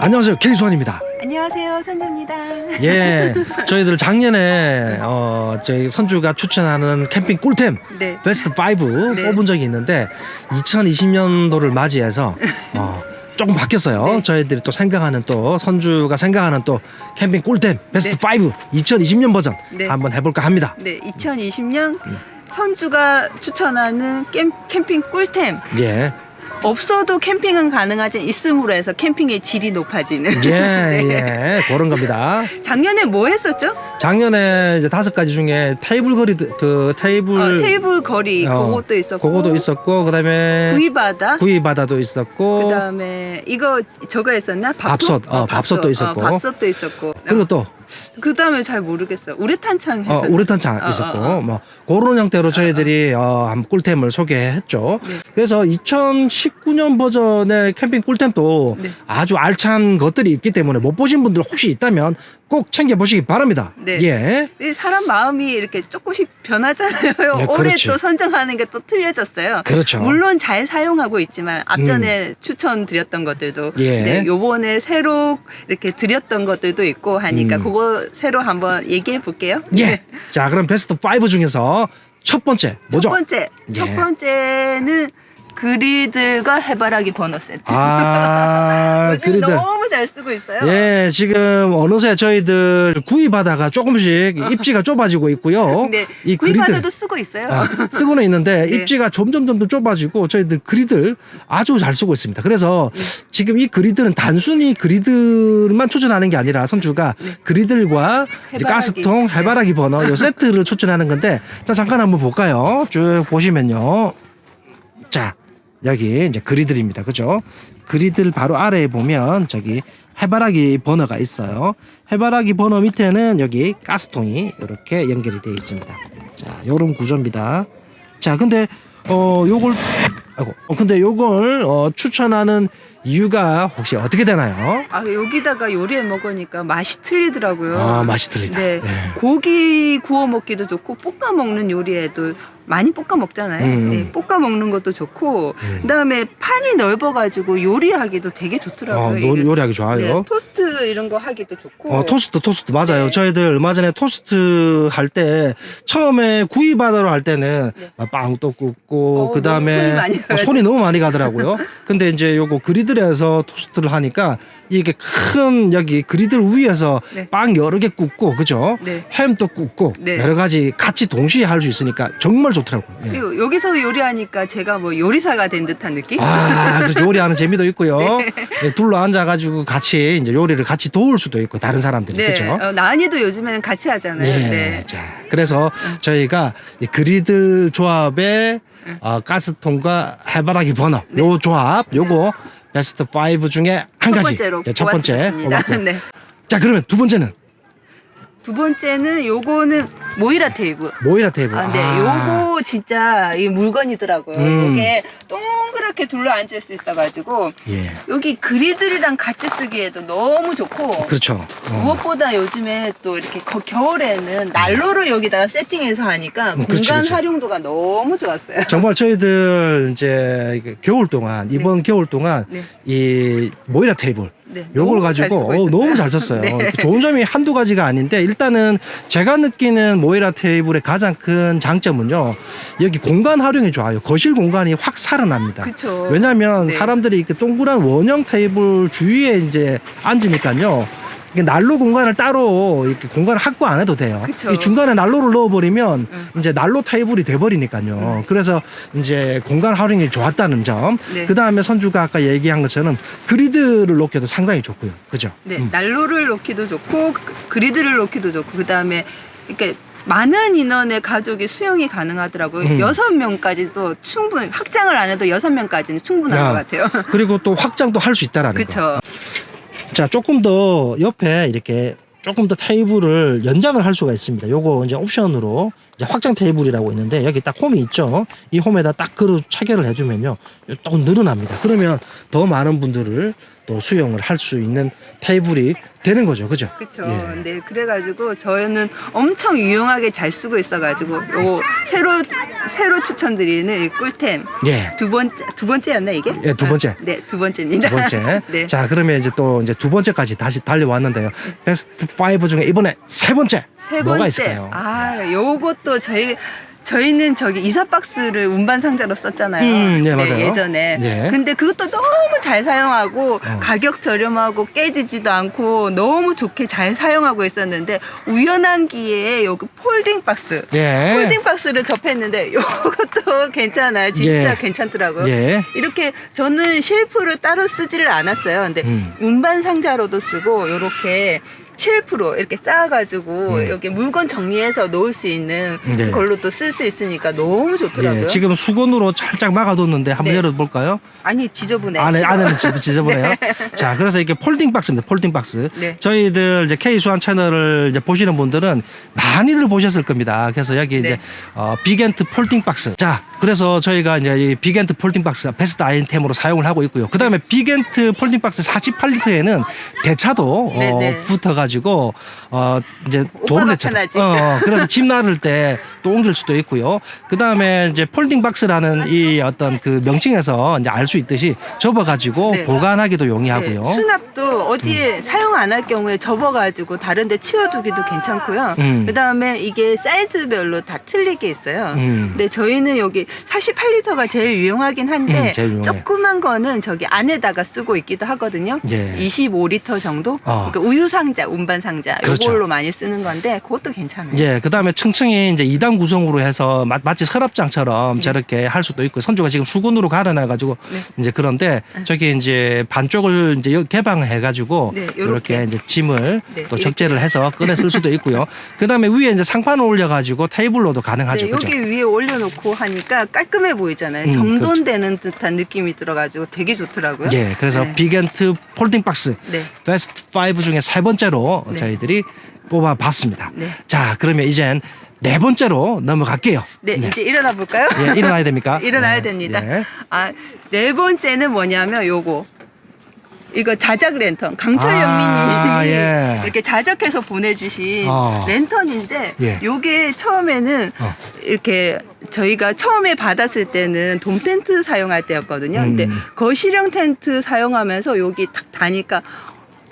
안녕하세요. 케이수환입니다. 안녕하세요, 선주입니다. 예, 저희들 작년에 어 저희 선주가 추천하는 캠핑 꿀템 네. 베스트 5 네. 뽑은 적이 있는데 2020년도를 맞이해서 어 조금 바뀌었어요. 네. 저희들이 또 생각하는 또 선주가 생각하는 또 캠핑 꿀템 베스트 5 2020년 버전 네. 한번 해볼까 합니다. 네, 2020년 음. 선주가 추천하는 캠, 캠핑 꿀템. 예, 없어도 캠핑은 가능하지 있음으로 해서 캠핑의 질이 높아지는. 예, 네. 예, 그런 겁니다. 작년에 뭐 했었죠? 작년에 이제 다섯 가지 중에 테이블 거리 그 테이블 어, 테이블 거리, 어, 그것도 있었고. 그거도 있었고 그 다음에 구이바다. 구이 바다도 있었고 그 다음에 이거 저거 했었나? 밥솥, 어, 밥솥도 있었고. 어, 밥솥도 있었고. 그리고 또 그 다음에 잘 모르겠어요. 우레탄창 어, 했었나? 우레탄창 어, 있었고 어, 어. 뭐 그런 형태로 저희들이 어, 한번 꿀템을 소개했죠. 네. 그래서 2019년 버전의 캠핑 꿀템도 네. 아주 알찬 것들이 있기 때문에 못 보신 분들 혹시 있다면 꼭 챙겨 보시기 바랍니다. 네. 예. 이 사람 마음이 이렇게 조금씩 변하잖아요. 네, 올해 그렇지. 또 선정하는 게 또 틀려졌어요. 그렇죠. 물론 잘 사용하고 있지만 앞전에 추천드렸던 것들도 예. 네, 요번에 새로 이렇게 드렸던 것들도 있고 하니까 음. 그거 새로 한번 얘기해 볼게요. 예. 자, 그럼 베스트 5 중에서 첫 번째 첫 뭐죠? 번째, 예. 첫 번째는 그리들과 해바라기 버너 세트. 아, 요즘 그리들. 너무 잘 쓰고 있어요. 예, 지금 어느새 저희들 구이바다가 조금씩 입지가 좁아지고 있고요. 근데 이 구이바다도 쓰고 있어요. 아, 쓰고는 있는데 네. 입지가 점점 점점 좁아지고 저희들 그리들 아주 잘 쓰고 있습니다. 그래서 네. 지금 이 그리들은 단순히 그리들만 추천하는 게 아니라 선주가 네. 그리들과 이제 해바라기. 가스통, 네. 해바라기 버너 요 세트를 추천하는 건데 자 잠깐 한번 볼까요? 쭉 보시면요. 자 여기 이제 그리들입니다. 그죠? 그리들 바로 아래에 보면 저기 해바라기 버너가 있어요. 해바라기 버너 밑에는 여기 가스통이 이렇게 연결이 되어 있습니다. 자, 요런 구조입니다. 자, 근데 어 요걸 아이고. 어, 근데 요걸 어 추천하는 이유가 혹시 어떻게 되나요? 아 여기다가 요리해 먹으니까 맛이 틀리더라고요. 아, 맛이 틀리다. 네. 예. 고기 구워 먹기도 좋고 볶아 먹는 요리에도 많이 볶아 먹잖아요. 음. 네, 볶아 먹는 것도 좋고 음. 그다음에 판이 넓어가지고 요리하기도 되게 좋더라고요. 어, 이게. 요, 요리하기 좋아요. 네, 토스트 이런 거 하기도 좋고. 어, 토스트, 토스트, 맞아요. 네. 저희들 얼마 전에 토스트 할 때, 처음에 구이바다로 할 때는 네. 막 빵도 굽고, 어, 그 다음에 너무 손이 많이 가가지고. 손이 너무 많이 가더라고요. 근데 이제 요거 그리들에서 토스트를 하니까, 이게 큰 여기 그리들 위에서 네. 빵 여러 개 굽고, 그죠? 네. 햄도 굽고, 네. 여러 가지 같이 동시에 할 수 있으니까 정말 좋더라고요. 예. 그리고 여기서 요리하니까 제가 뭐 요리사가 된 듯한 느낌? 아, 그래서 요리하는 재미도 있고요. 네. 예, 둘러 앉아가지고 같이 이제 요리를 같이 도울 수도 있고, 다른 사람들이. 네. 그죠? 어, 나은이도 요즘에는 같이 하잖아요. 예. 네. 자, 그래서 응. 저희가 이 그리들 조합의 응. 어, 가스통과 해바라기 버너 네. 요 조합 요거 베스트 5 중에 한 첫 가지 번째로 예, 첫 번째 뽑았습니다. 뽑았고요. 네. 자 그러면 두 번째는 두 번째는 요거는 모이라 테이블. 모이라 테이블 아, 네, 요거 진짜 이 물건이더라고요. 음. 요게 동그랗게 둘러 앉을 수 있어가지고 예 여기 그리들이랑 같이 쓰기에도 너무 좋고 그렇죠 어. 무엇보다 요즘에 또 이렇게 거- 겨울에는 난로를 여기다가 세팅해서 하니까 음, 그렇지, 공간 그렇지. 활용도가 너무 좋았어요. 정말 저희들 이제 겨울 동안 이번 겨울 동안 네. 이 모이라 테이블 네, 요걸 잘 가지고 어. 너무 잘 썼어요. 네. 좋은 점이 한두 가지가 아닌데 일단은 제가 느끼는 모이라 테이블의 가장 큰 장점은요. 여기 공간 활용이 좋아요. 거실 공간이 확 살아납니다. 그쵸. 왜냐하면 네. 사람들이 이렇게 동그란 원형 테이블 주위에 이제 앉으니까요. 이게 난로 공간을 따로 이렇게 공간을 확보 안 해도 돼요. 그쵸. 이 중간에 난로를 넣어버리면 응. 이제 난로 테이블이 돼버리니까요. 응. 그래서 이제 공간 활용이 좋았다는 점. 네. 그 다음에 선주가 아까 얘기한 것처럼 그리드를 놓기도 상당히 좋고요. 그죠? 네, 음. 난로를 놓기도 좋고 그- 그리드를 놓기도 좋고 그 다음에 이렇게 많은 인원의 가족이 수용이 가능하더라고요. 음. 여섯 명까지도 충분 확장을 안 해도 여섯 명까지는 충분한 야. 것 같아요. 그리고 또 확장도 할 수 있다라는 거. 그렇죠. 자, 조금 더 옆에 이렇게 조금 더 테이블을 연장을 할 수가 있습니다. 요거 이제 옵션으로 이제 확장 테이블이라고 있는데 여기 딱 홈이 있죠. 이 홈에다 딱 그릇 체결을 해주면요, 또 늘어납니다. 그러면 더 많은 분들을 또 수용을 할 수 있는 테이블이 되는 거죠. 그죠? 그렇죠. 예. 네, 그래가지고 저는 엄청 유용하게 잘 쓰고 있어가지고 요 새로 새로 추천드리는 이 꿀템 예. 두 번 두 번째였나 이게? 예, 두 번째. 아, 네, 두 번째입니다. 두 번째. 네. 자, 그러면 이제 또 이제 두 번째까지 다시 달려왔는데요. 베스트 5 중에 이번에 세 번째. 세 번째. 뭐가 있을까요? 아, 요것도 저희 저희는 저기 이사 박스를 운반 상자로 썼잖아요. 음, 예, 맞아요. 예전에. 예. 근데 그것도 너무 잘 사용하고 어. 가격 저렴하고 깨지지도 않고 너무 좋게 잘 사용하고 있었는데 우연한 기회에 여기 폴딩 박스 예. 폴딩 박스를 접했는데 이것도 괜찮아요. 진짜 예. 괜찮더라고요. 예. 이렇게 저는 쉘프를 따로 쓰지를 않았어요. 근데 음. 운반 상자로도 쓰고 이렇게 쉘프로 이렇게 쌓아가지고 음. 여기 물건 정리해서 놓을 수 있는 네. 걸로도 쓸수 있으니까 너무 좋더라고요. 예, 지금 수건으로 살짝 막아뒀는데 한번 네. 열어볼까요? 아니 지저분해. 안에. 안에는 지- 지저분해요. 자, 그래서 이렇게 폴딩 박스입니다. 폴딩 박스. 네. 저희들 이제 K 수완 채널을 이제 보시는 분들은 많이들 보셨을 겁니다. 그래서 여기 이제 네. 어, 비겐트 폴딩 박스. 자, 그래서 저희가 이제 이 비겐트 폴딩 박스 베스트 아이템으로 사용을 하고 있고요. 그 다음에 비겐트 폴딩 박스 48리터에는 대차도 네, 어, 네. 붙어가지고 어 이제 대차. 편하지. 어, 어, 그래서 짐 나를 때또 옮길 수도 있고요. 그 다음에 이제 폴딩 박스라는 이 어떤 그 명칭에서 이제 알 수 있듯이 접어가지고 네. 보관하기도 용이하고요. 네, 수납도 어디에 사용 안 할 경우에 접어가지고 다른데 치워두기도 괜찮고요. 음. 그 다음에 이게 사이즈별로 다 틀리게 있어요. 음. 근데 저희는 여기 48리터가 제일 유용하긴 한데 음, 제일 유용해. 조그만 거는 저기 안에다가 쓰고 있기도 하거든요. 예. 25리터 정도? 어. 그러니까 우유 상자, 운반 상자 그렇죠. 요걸로 많이 쓰는 건데 그것도 괜찮아요. 예, 그 다음에 층층이 이제 2단 구성으로 해서 마, 마치 서랍장처럼 네. 저렇게 할 수도 있고, 선주가 지금 수건으로 갈아놔 가지고, 네. 이제 그런데, 네. 저기 이제 반쪽을 이제 여- 개방해 가지고, 네, 이렇게. 이제 짐을 네, 또 이렇게. 적재를 해서 꺼내 쓸 수도 있고요. 그 다음에 위에 이제 상판을 올려 가지고 테이블로도 가능하죠. 네? 여기 위에 올려 놓고 하니까 깔끔해 보이잖아요. 음, 정돈되는 듯한 느낌이 들어 가지고 되게 좋더라고요. 예, 그래서 네. 비겐트 폴딩 박스 네, 베스트 5 중에 세 번째로 네. 저희들이 뽑아봤습니다. 네, 자, 그러면 이젠 네 번째로 넘어갈게요. 네, 이제 일어나 볼까요? 예, 일어나야 됩니까? 일어나야 네, 됩니다. 예. 아, 네 번째는 뭐냐면 요거. 이거 자작 랜턴. 강철 아, 연민님이 예. 이렇게 자작해서 보내주신 어. 랜턴인데 예. 요게 처음에는 어. 이렇게 저희가 처음에 받았을 때는 돔 텐트 사용할 때였거든요. 근데 음. 거실형 텐트 사용하면서 여기 탁 다니까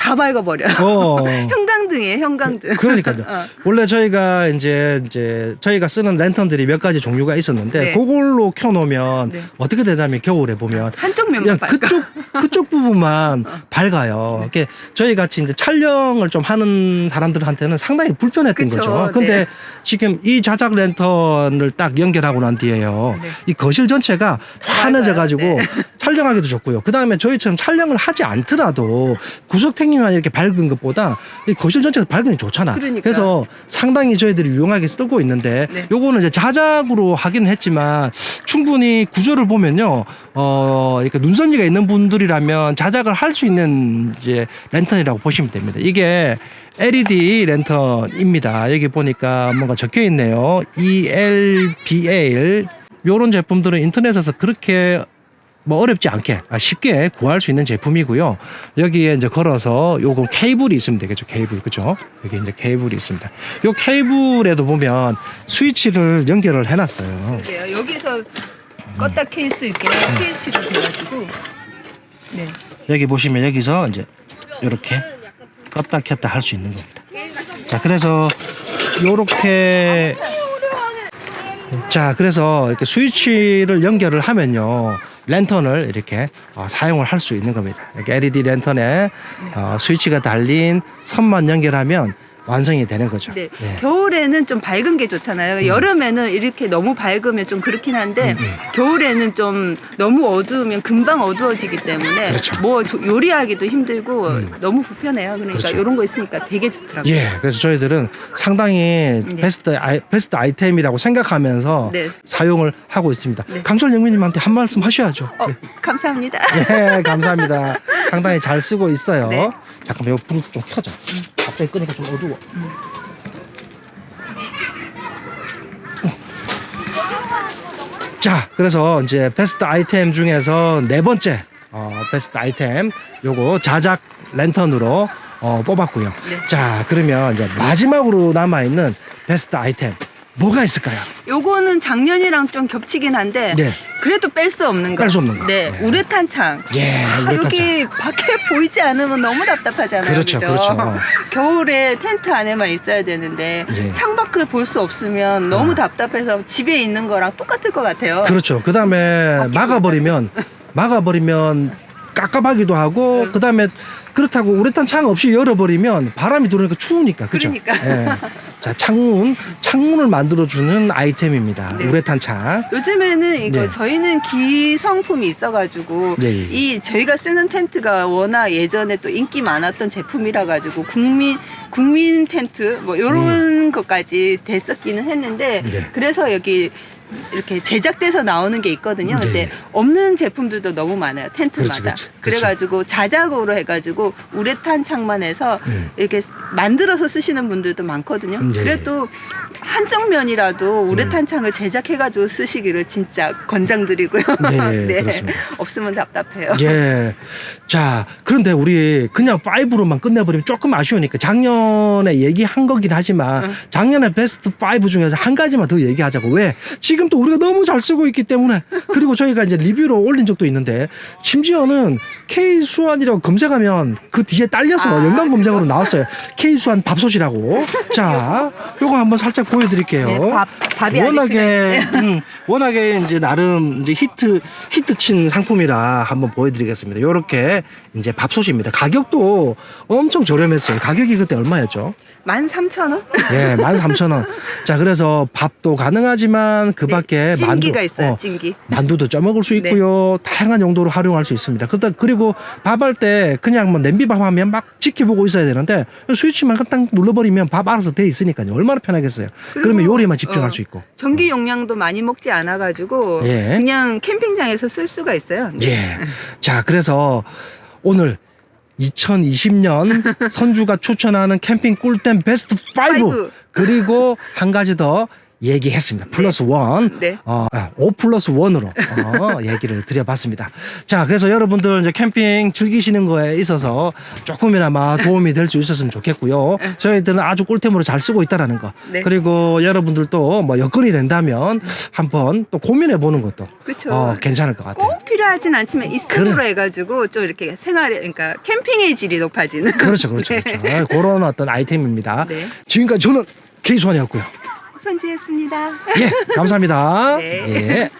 다 밝아버려요. 어. 형광등이에요, 형광등. 그러니까요. 어. 원래 저희가 이제 이제 저희가 쓰는 랜턴들이 몇 가지 종류가 있었는데 네. 그걸로 켜놓으면 네. 어떻게 되냐면 겨울에 보면 한쪽 면만 그냥 밝아. 그쪽 그쪽 부분만 어. 밝아요. 이렇게 저희 같이 이제 촬영을 좀 하는 사람들한테는 상당히 불편했던 그쵸, 거죠. 근데 네. 지금 이 자작 랜턴을 딱 연결하고 난 뒤에요. 네. 이 거실 전체가 환해져 가지고 네. 촬영하기도 좋고요. 그 다음에 저희처럼 촬영을 하지 않더라도 구석탱이 만 이렇게 밝은 것보다 이 거실 전체가 밝으니 좋잖아. 그러니까. 래서 상당히 저희들이 유용하게 쓰고 있는데 네. 요거는 이제 자작으로 하기는 했지만 충분히 구조를 보면요. 어, 이렇게 눈썹이가 있는 분들이라면 자작을 할 수 있는 이제 랜턴이라고 보시면 됩니다. 이게 LED 랜턴입니다. 여기 보니까 뭔가 적혀 있네요. ELBL 요런 제품들은 인터넷에서 그렇게 뭐 어렵지 않게 아, 쉽게 구할 수 있는 제품이고요. 여기에 이제 걸어서 요거 케이블이 있으면 되겠죠. 케이블 그죠? 여기 이제 케이블이 있습니다. 요 케이블에도 보면 스위치를 연결을 해놨어요. 그래요. 여기서 껐다 켤 수 있게 스위치가 돼가지고. 네. 여기 보시면 여기서 이제 이렇게 껐다 켰다 할 수 있는 겁니다. 자, 그래서 요렇게 자, 그래서 이렇게 스위치를 연결을 하면요. 랜턴을 이렇게 어, 사용을 할 수 있는 겁니다. 이렇게 LED 랜턴에 어, 스위치가 달린 선만 연결하면 완성이 되는 거죠. 네. 예. 겨울에는 좀 밝은 게 좋잖아요. 여름에는 이렇게 너무 밝으면 좀 그렇긴 한데 음, 음. 겨울에는 좀 너무 어두우면 금방 어두워지기 때문에 그렇죠. 뭐 조- 요리하기도 힘들고 음. 너무 불편해요. 그러니까 그렇죠. 이런 거 있으니까 되게 좋더라고요. 예, 그래서 저희들은 상당히 네. 베스트 아이, 베스트 아이템이라고 생각하면서 네. 사용을 하고 있습니다. 네. 강철 영민님한테 한 말씀 하셔야죠. 어, 네. 감사합니다. 네, 감사합니다. 상당히 잘 쓰고 있어요. 네. 잠깐만, 이거 불좀 켜자. 갑자기 끄니까 좀 어두워. 음. 자, 그래서 이제 베스트 아이템 중에서 네 번째 어, 베스트 아이템 요거 자작 랜턴으로 어, 뽑았고요. 네. 자, 그러면 이제 마지막으로 남아 있는 베스트 아이템 뭐가 있을까요? 요거는 작년이랑 좀 겹치긴 한데 네. 그래도 뺄 수 없는 거. 뺄수 없는 거. 네, 네. 우레탄 창. 예, 아, 우레탄 여기 밖에 보이지 않으면 너무 답답하잖아요. 그렇죠? 그렇죠. 겨울에 텐트 안에만 있어야 되는데 예. 창밖을 볼 수 없으면 너무 아. 답답해서 집에 있는 거랑 똑같을 것 같아요. 그렇죠. 그 다음에 바뀌고 막아버리면, 막아버리면 깝깝하기도 하고, 응. 그 다음에 그렇다고 우레탄 창 없이 열어버리면 바람이 들어오니까 추우니까. 그죠? 그러니까. 예. 자, 창문, 창문을 만들어주는 아이템입니다. 네. 우레탄 창. 요즘에는 이거 네. 저희는 기성품이 있어가지고 예, 예. 이 저희가 쓰는 텐트가 워낙 예전에 또 인기 많았던 제품이라 가지고 국민 국민 텐트 뭐 이런 것까지 됐었기는 했는데 네. 그래서 여기 이렇게 제작돼서 나오는 게 있거든요. 네. 근데 없는 제품들도 너무 많아요. 텐트마다. 그렇지, 그렇지. 그래가지고 자작으로 해가지고 우레탄 창만 해서 음. 이렇게 만들어서 쓰시는 분들도 많거든요. 네. 그래도 한쪽 면이라도 우레탄 창을 제작해가지고 쓰시기를 진짜 권장드리고요. 네, 그렇습니다. 없으면 답답해요. 예. 자, 그런데 우리 그냥 5로만 끝내버리면 조금 아쉬우니까 작년에 얘기한 거긴 하지만 응. 작년에 베스트 5 중에서 한 가지만 더 얘기하자고. 왜? 지금 또 우리가 너무 잘 쓰고 있기 때문에. 그리고 저희가 이제 리뷰로 올린 적도 있는데 심지어는 K 수완이라고 검색하면 그 뒤에 딸려서 아, 연관 검색으로 나왔어요. K 수완 밥솥이라고. 자, 요거 한번 살짝 보 여드릴게요. 네, 밥, 밥이 워낙에 음, 워낙에 이제 나름 이제 히트 히트 친 상품이라 한번 보여드리겠습니다. 요렇게 이제 밥솥입니다. 가격도 엄청 저렴했어요. 가격이 그때 얼마였죠? 13,000원? 예, 13,000원. 자, 그래서 밥도 가능하지만 그 밖에 만두, 찜기가 있어요, 어, 찜기. 만두도 쪄먹을 수 네. 있고요. 다양한 용도로 활용할 수 있습니다. 그다 그리고 밥 할 때 그냥 뭐 냄비밥 하면 막 지켜보고 있어야 되는데 스위치만 딱 눌러버리면 밥 알아서 돼 있으니까요. 얼마나 편하겠어요. 그러면 요리에만 집중할 어, 수 있고. 전기 용량도 많이 먹지 않아가지고 예. 그냥 캠핑장에서 쓸 수가 있어요. 네. 예. 자, 그래서 오늘 2020년 선주가 추천하는 캠핑 꿀템 베스트 5 파이브. 그리고 한 가지 더 얘기했습니다. 플러스 원. 네. 어, 5 플러스 1으로 어, 얘기를 드려봤습니다. 자, 그래서 여러분들 이제 캠핑 즐기시는 거에 있어서 조금이나마 도움이 될 수 있었으면 좋겠고요. 저희들은 아주 꿀템으로 잘 쓰고 있다라는 거. 네. 그리고 여러분들도 뭐 여건이 된다면 한번 또 고민해 보는 것도 그렇죠. 어, 괜찮을 것 같아요. 꼭 필요하진 않지만 있음으로 그래. 해가지고 좀 이렇게 생활에 그러니까 캠핑의 질이 높아지는. 그렇죠, 그렇죠, 네. 그렇죠. 그런 어떤 아이템입니다. 네. 지금까지 저는 케이수환이었고요. 손지했습니다. 예, 감사합니다. 네. 예.